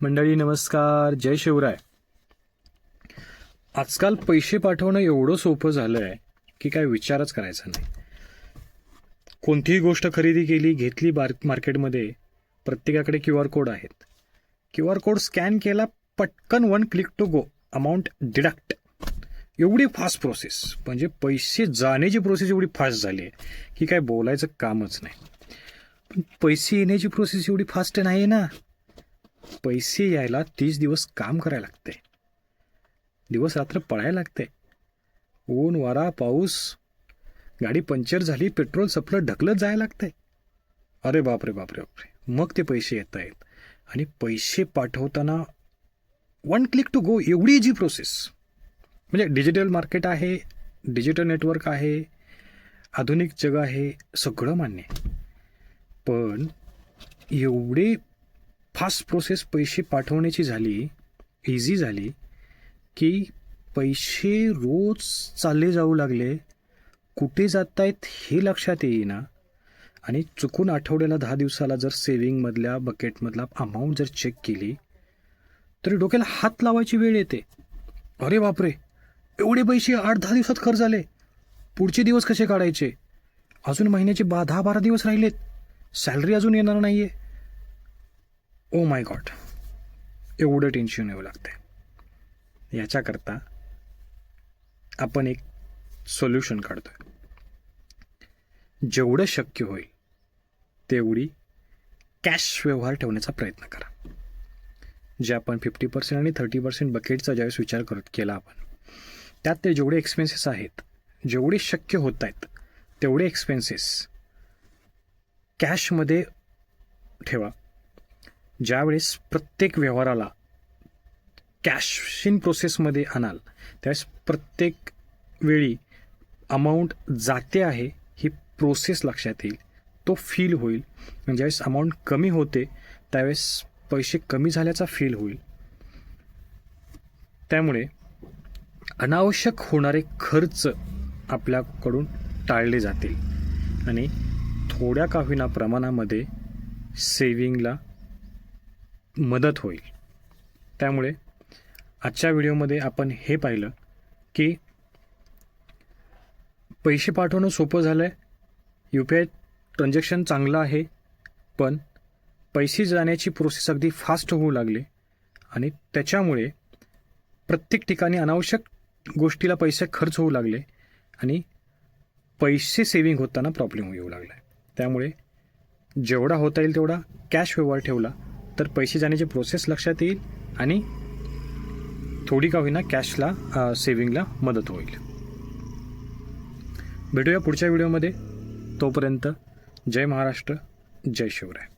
मंडळी नमस्कार. जय शिवराय. आजकाल पैसे पाठवणं एवढं सोपं झालं आहे की काय विचारच करायचा नाही. कोणतीही गोष्ट खरेदी केली घेतली बार मार्केटमध्ये प्रत्येकाकडे क्यू आर कोड आहेत. क्यू आर कोड स्कॅन केला पटकन one click to go. Amount deduct. एवढी फास्ट प्रोसेस. म्हणजे पैसे जाण्याची प्रोसेस एवढी फास्ट झाली आहे की काय बोलायचं कामच नाही. पण पैसे येण्याची प्रोसेस एवढी फास्ट नाही आहे ना. पैसे यायला तीस दिवस काम करायला लागते. दिवस रात्र पळायला लागते. ऊन वारा पाऊस गाडी पंक्चर झाली पेट्रोल सपलं ढकलत जायला लागतंय अरे बापरे बापरे बापरे. मग ते पैसे येत आहेत आणि पैसे पाठवताना वन क्लिक टू गो एवढी जी प्रोसेस म्हणजे डिजिटल मार्केट आहे डिजिटल नेटवर्क आहे आधुनिक जग आहे सगळं मान्य पण एवढे फास्ट प्रोसेस पैसे पाठवण्याची झाली इझी झाली की पैसे रोज चालले जाऊ लागले. कुठे जात आहेत हे लक्षात येईना. आणि चुकून आठवड्याला दहा दिवसाला जर सेविंगमधल्या बकेटमधला अमाऊंट जर चेक केली तरी डोक्याला हात लावायची वेळ येते. अरे बापरे एवढे पैसे आठ दहा दिवसात खर्च झाले. पुढचे दिवस कसे काढायचे? अजून महिन्याचे बा दहा बारा दिवस राहिलेत. सॅलरी अजून येणार नाही आहे ओ माय गॉड एवढं टेन्शन येऊ लागतं याच्याकरता आपण एक सोल्युशन काढतोय. जेवढं शक्य होईल तेवढी कॅश व्यवहार ठेवण्याचा प्रयत्न करा. जे आपण फिफ्टी पर्सेंट आणि थर्टी पर्सेंट बकेटचा ज्यावेळेस विचार करत केला आपण त्यात ते जेवढे एक्सपेन्सेस आहेत जेवढे शक्य होत आहेत तेवढे एक्सपेन्सेस कॅशमध्ये ठेवा. ज्यावेळेस प्रत्येक व्यवहाराला कॅश इन प्रोसेसमध्ये आणाल त्यावेळेस प्रत्येक वेळी अमाऊंट जाते आहे ही प्रोसेस लक्षात येईल. तो फील होईल. म्हणजे ज्यावेळेस अमाऊंट कमी होते त्यावेळेस पैसे कमी झाल्याचा फील होईल. त्यामुळे अनावश्यक होणारे खर्च आपल्याकडून टाळले जातील. आणि थोड्या काहीना प्रमाणामध्ये सेविंगला मदत होईल. त्यामुळे आजच्या व्हिडिओमध्ये आपण हे पाहिलं की पैसे पाठवणं सोपं झालं आहे यू पी आय ट्रान्झॅक्शन चांगलं आहे पण पैसे जाण्याची प्रोसेस अगदी फास्ट होऊ लागली आणि त्याच्यामुळे प्रत्येक ठिकाणी अनावश्यक गोष्टीला पैसे खर्च होऊ लागले आणि पैसे सेविंग होताना प्रॉब्लेम येऊ लागला आहे त्यामुळे जेवढा होता येईल तेवढा कॅश व्यवहार ठेवला. तर पैसे जाण्याची प्रोसेस लक्षात येईल आणि थोडी का होईना कॅशला सेविंगला मदत होईल. भेटूया पुढच्या व्हिडिओमध्ये तोपर्यंत जय महाराष्ट्र जय शिवराय.